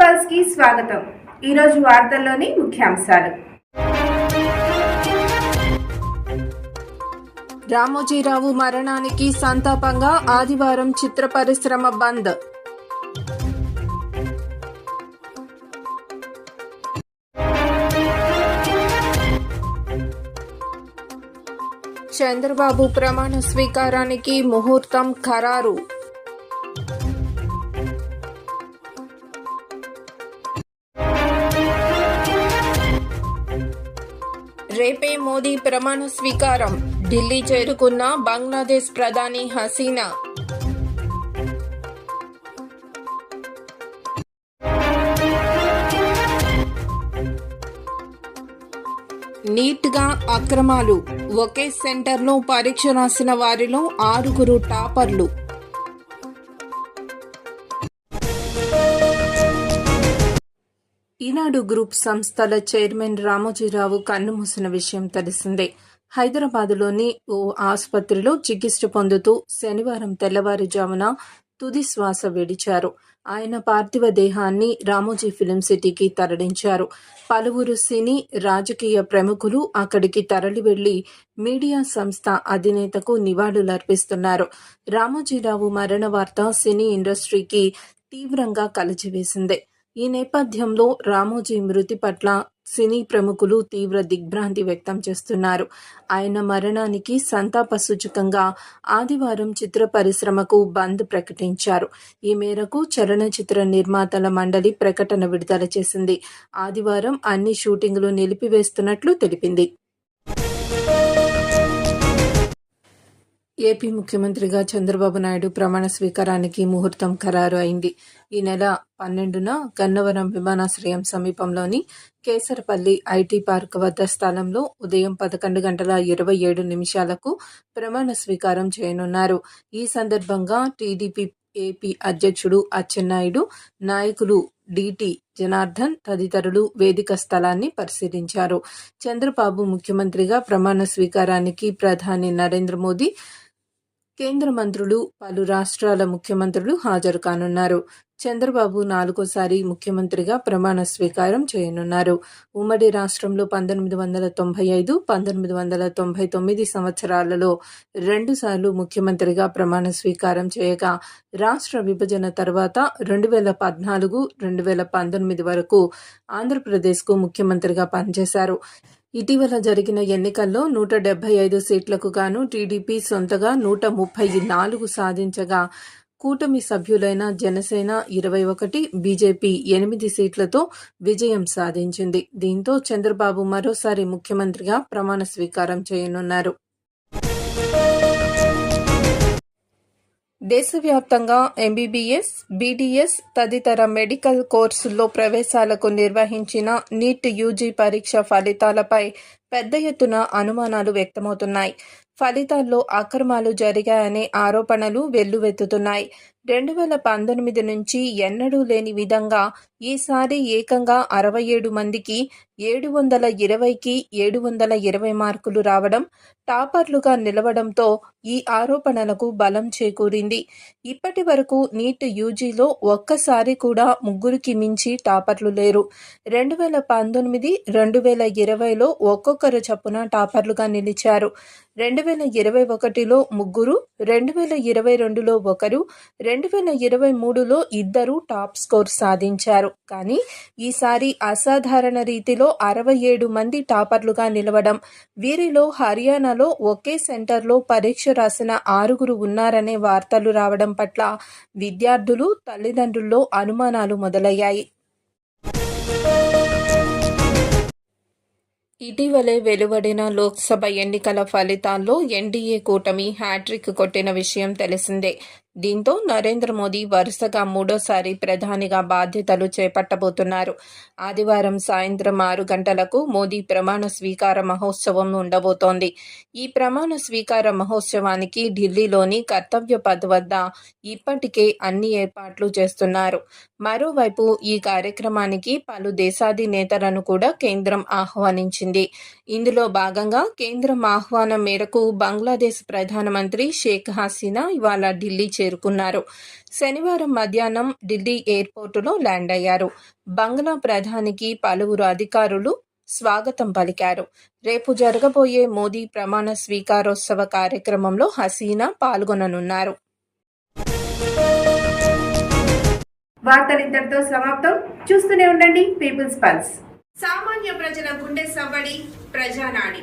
పల్స్కి స్వాగతం. ఈరోజు వార్తల్లోని ముఖ్యాంశాలు. రామోజీరావు మరణానికి సంతాపంగా ఆదివారం చిత్ర పరిశ్రమ బంద్. చంద్రబాబు ప్రమాణ స్వీకారానికి ముహూర్తం ఖరారు. రేపే మోదీ ప్రమాణ స్వీకారం. ఢిల్లీ చేరుకున్న బంగ్లాదేశ్ ప్రధాని హసీనా. నీట్గా అక్రమాలు. ఒకే సెంటర్లో పరీక్ష రాసిన వారిలో ఆరుగురు టాపర్లు. ఈనాడు గ్రూప్ సంస్థల చైర్మన్ రామోజీరావు కన్నుమూసిన విషయం తెలిసిందే. హైదరాబాదులోని ఓ ఆసుపత్రిలో చికిత్స పొందుతూ శనివారం తెల్లవారుజామున తుది శ్వాస విడిచారు. ఆయన పార్థివ దేహాన్ని రామోజీ ఫిలిం సిటీకి తరలించారు. పలువురు సినీ రాజకీయ ప్రముఖులు అక్కడికి తరలి వెళ్ళి మీడియా సంస్థ అధినేతకు నివాళులర్పిస్తున్నారు. రామోజీరావు మరణ వార్త సినీ ఇండస్ట్రీకి తీవ్రంగా కలచివేసింది. ఈ నేపథ్యంలో రామోజీ మృతి పట్ల సినీ ప్రముఖులు తీవ్ర దిగ్భ్రాంతి వ్యక్తం చేస్తున్నారు. ఆయన మరణానికి సంతాప సూచకంగా ఆదివారం చిత్ర పరిశ్రమకు బంద్ ప్రకటించారు. ఈ మేరకు చలనచిత్ర నిర్మాతల మండలి ప్రకటన విడుదల చేసింది. ఆదివారం అన్ని షూటింగులు నిలిపివేస్తున్నట్లు తెలిపింది. ఏపీ ముఖ్యమంత్రిగా చంద్రబాబు నాయుడు ప్రమాణ స్వీకారానికి ముహూర్తం ఖరారు అయింది. ఈ నెల పన్నెండున గన్నవరం విమానాశ్రయం సమీపంలోని కేసరపల్లి ఐటీ పార్క్ వద్ద స్థలంలో ఉదయం పదకొండు గంటల ఇరవై ఏడు నిమిషాలకు ప్రమాణ స్వీకారం చేయనున్నారు. ఈ సందర్భంగా టీడీపీ ఏపీ అధ్యక్షుడు అచ్చెన్నాయుడు నాయకులు డిటి జనార్దన్ తదితరులు వేదిక స్థలాన్ని పరిశీలించారు. చంద్రబాబు ముఖ్యమంత్రిగా ప్రమాణ స్వీకారానికి ప్రధాని నరేంద్ర మోదీ కేంద్ర మంత్రులు పలు రాష్ట్రాల ముఖ్యమంత్రులు హాజరు కానున్నారు. చంద్రబాబు నాలుగోసారి ముఖ్యమంత్రిగా ప్రమాణ స్వీకారం చేయనున్నారు. ఉమ్మడి రాష్ట్రంలో పంతొమ్మిది వందల తొంభై ఐదు పంతొమ్మిది వందల తొంభై తొమ్మిది సంవత్సరాలలో రెండుసార్లు ముఖ్యమంత్రిగా ప్రమాణ స్వీకారం చేయగా రాష్ట్ర విభజన తర్వాత రెండు వేల పద్నాలుగు రెండు వేల పంతొమ్మిది వరకు ఆంధ్రప్రదేశ్కు ముఖ్యమంత్రిగా పనిచేశారు. ఇటీవల జరిగిన ఎన్నికల్లో నూట డెబ్బై ఐదు సీట్లకు గాను టీడీపీ సొంతగా నూట ముప్పై నాలుగు సాధించగా. కూటమి సభ్యులైన జనసేన ఇరవై ఒకటి బీజేపీ ఎనిమిది సీట్లతో విజయం సాధించింది. దీంతో చంద్రబాబు మరోసారి ముఖ్యమంత్రిగా ప్రమాణ స్వీకారం చేయనున్నారు. దేశవ్యాప్తంగా ఎంబీబీఎస్ బీడీఎస్ తదితర మెడికల్ కోర్సుల్లో ప్రవేశాలకు నిర్వహించిన నీట్ యూజీ పరీక్ష ఫలితాలపై పెద్ద ఎత్తున అనుమానాలు వ్యక్తమవుతున్నాయి. ఫలితాల్లో అక్రమాలు జరిగాయనే ఆరోపణలు వెల్లువెత్తుతున్నాయి. రెండు వేల పంతొమ్మిది నుంచి ఎన్నడూ లేని విధంగా ఈసారి ఏకంగా అరవై ఏడు మందికి ఏడు వందల ఇరవైకి ఏడు వందల ఇరవై మార్కులు రావడం టాపర్లుగా నిలవడంతో ఈ ఆరోపణలకు బలం చేకూరింది. ఇప్పటి వరకు నీట్ యూజీలో ఒక్కసారి కూడా ముగ్గురికి మించి టాపర్లు లేరు. రెండు వేల పంతొమ్మిది రెండు వేల ఇరవైలో ఒక్కొక్క ఒక్కొక్కరు చొప్పున టాపర్లుగా నిలిచారు. రెండు వేల ఇరవై ఒకటిలో ముగ్గురు రెండు వేల ఇరవై రెండులో ఒకరు రెండు వేల ఇరవై మూడులో ఇద్దరు టాప్ స్కోర్ సాధించారు. కానీ ఈసారి అసాధారణ రీతిలో అరవై ఏడు మంది టాపర్లుగా నిలవడం వీరిలో హర్యానాలో ఒకే సెంటర్లో పరీక్ష రాసిన ఆరుగురు ఉన్నారనే వార్తలు రావడం పట్ల విద్యార్థులు తల్లిదండ్రుల్లో అనుమానాలు మొదలయ్యాయి. ఇటీవలే వెలువడిన లోక్సభ ఎన్నికల ఫలితాల్లో ఎన్డీఏ కూటమి హ్యాట్రిక్ కొట్టిన విషయం తెలిసిందే. దీంతో నరేంద్ర మోదీ వరుసగా మూడోసారి ప్రధానిగా బాధ్యతలు చేపట్టబోతున్నారు. ఆదివారం సాయంత్రం ఆరు గంటలకు మోదీ ప్రమాణ స్వీకార మహోత్సవం ఉండబోతోంది. ఈ ప్రమాణ స్వీకార మహోత్సవానికి ఢిల్లీలోని కర్తవ్య పద్ వద్ద ఇప్పటికే అన్ని ఏర్పాట్లు చేస్తున్నారు. మరోవైపు ఈ కార్యక్రమానికి పలు దేశాది నేతలను కూడా కేంద్రం ఆహ్వానించింది. ఇందులో భాగంగా కేంద్రం ఆహ్వానం మేరకు బంగ్లాదేశ్ ప్రధానమంత్రి షేక్ హసీనా ఇవాళ ఢిల్లీ చేరుకున్నారు చేరుకున్నారు శనివారం మధ్యాహ్నం ఢిల్లీ ఎయిర్పోర్టులో ల్యాండ్ అయ్యారు. బంగ్లా ప్రధానికి పలువురు అధికారులు స్వాగతం పలికారు. రేపు జరగబోయే మోదీ ప్రమాణ స్వీకారోత్సవ కార్యక్రమంలో హసీనా పాల్గొననున్నారు. వార్తలు ఇంతటితో సమాప్తం. చూస్తూనే ఉండండి పీపుల్స్ పల్స్. సామాన్య ప్రజల గుండె సవ్వడి ప్రజానాడి.